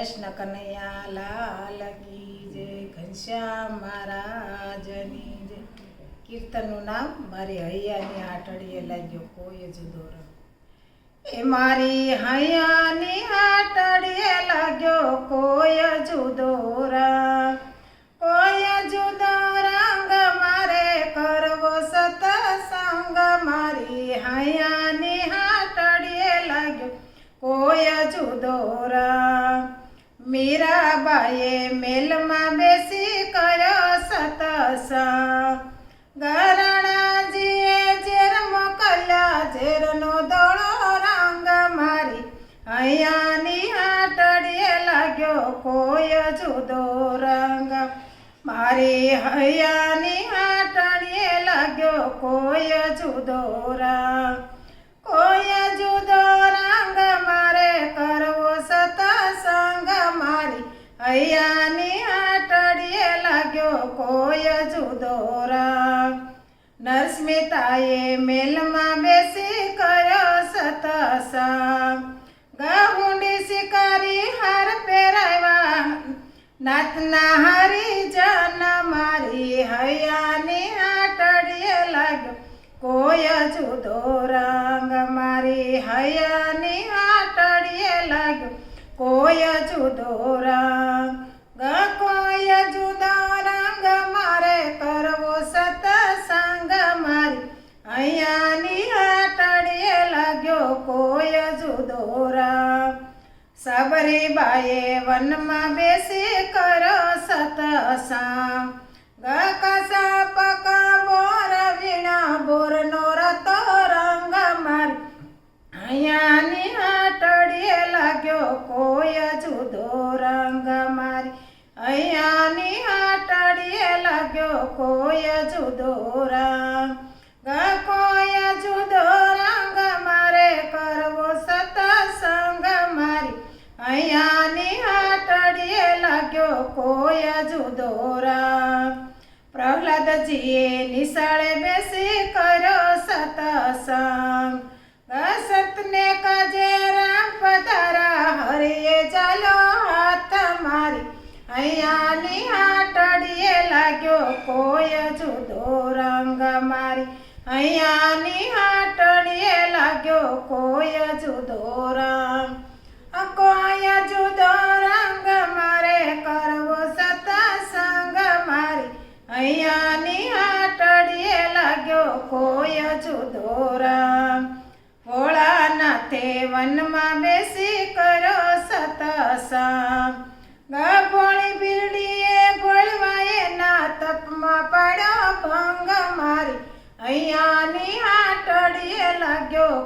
કૃષ્ણ કનૈયા લાલ કી જય ઘનશ્યામ મહારાજની જય કીર્તનનું નામ મારી હૈયાની આટડીએ લાગ્યો કોઈ જુદો રંગ એ મારી હૈયાની આટડીએ લાગ્યો કોઈ જુદો રંગ કોઈ જુદો રંગ મારે કરવો સતસંગ મારી હૈયાની આટડીએ લાગ્યો કોઈ જુદો રંગ મીરાબાઈએ મેલમાં બેસી કર્યો સતસંગ ગરણાજીએ ઝેર મોકલ્યા ઝેરનો દોડો રંગ મારી અહીંયાની હાટડીએ લાગ્યો કોઈ જુદો રંગ મારી હૈયાની હાટણીએ લાગ્યો કોઈ જુદો રંગ અહીંયાની આટડીએ લાગ્યો કોઈ જુદો રાગ નરસ્મિતાએ મેલમાં બેસી કર્યો સતસંગ ગહુંડી શિકારી હાર પહેરાવ્યા નાથના હરિજન મારી હૈયાની આટડીએ લાગ્યો કોઈ જુદો રંગ મારી હૈયાની આટડીએ લાગ્યો કોય જુદો રંગ કોય જુદો રંગ મારે કરવો સતસંગ મારી અહીંયાની આટડીએ લાગ્યો કોય જુદો રંગ સબરીબાએ વનમાં બેસી કરો સતસંગ હોય જુદો રંગ મારી અહીંયાની હાટડીએ લાગ્યો કોઈ જુદો રંગ કોઈ જુદો રંગ મારે કરવો સતસંગ મારી અહીંયાની હાટડીએ લાગ્યો કોઈ જુદો રંગ પ્રહલાદજીએ નિશાળે બેસી કર્યો સતસંગ સતને કજે કયો કોઈ જુદો રંગ મારી અહિયા નિહટડીએ લાગ્યો કોઈ જુદો રંગ અકો આ જુદો રંગ મારે કરવો સત સંગ મારી અહિયા નિહટડીએ લાગ્યો કોઈ જુદો રંગ હોલા નાથે વનમાં બેસી કરો સત સ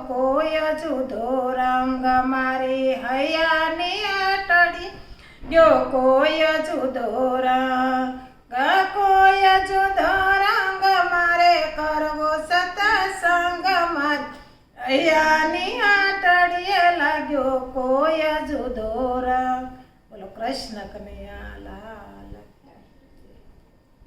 કોય જૂધો રામ ગમારે હયાની આટડી ગયો કોઈ જૂધો રા ગ કોઈ જૂધો રા ગમારે કરવો સત સંગ મ ัย હયાની આટડી એ લાગ્યો કોઈ જૂધો રા બોલો કૃષ્ણ કનયાલા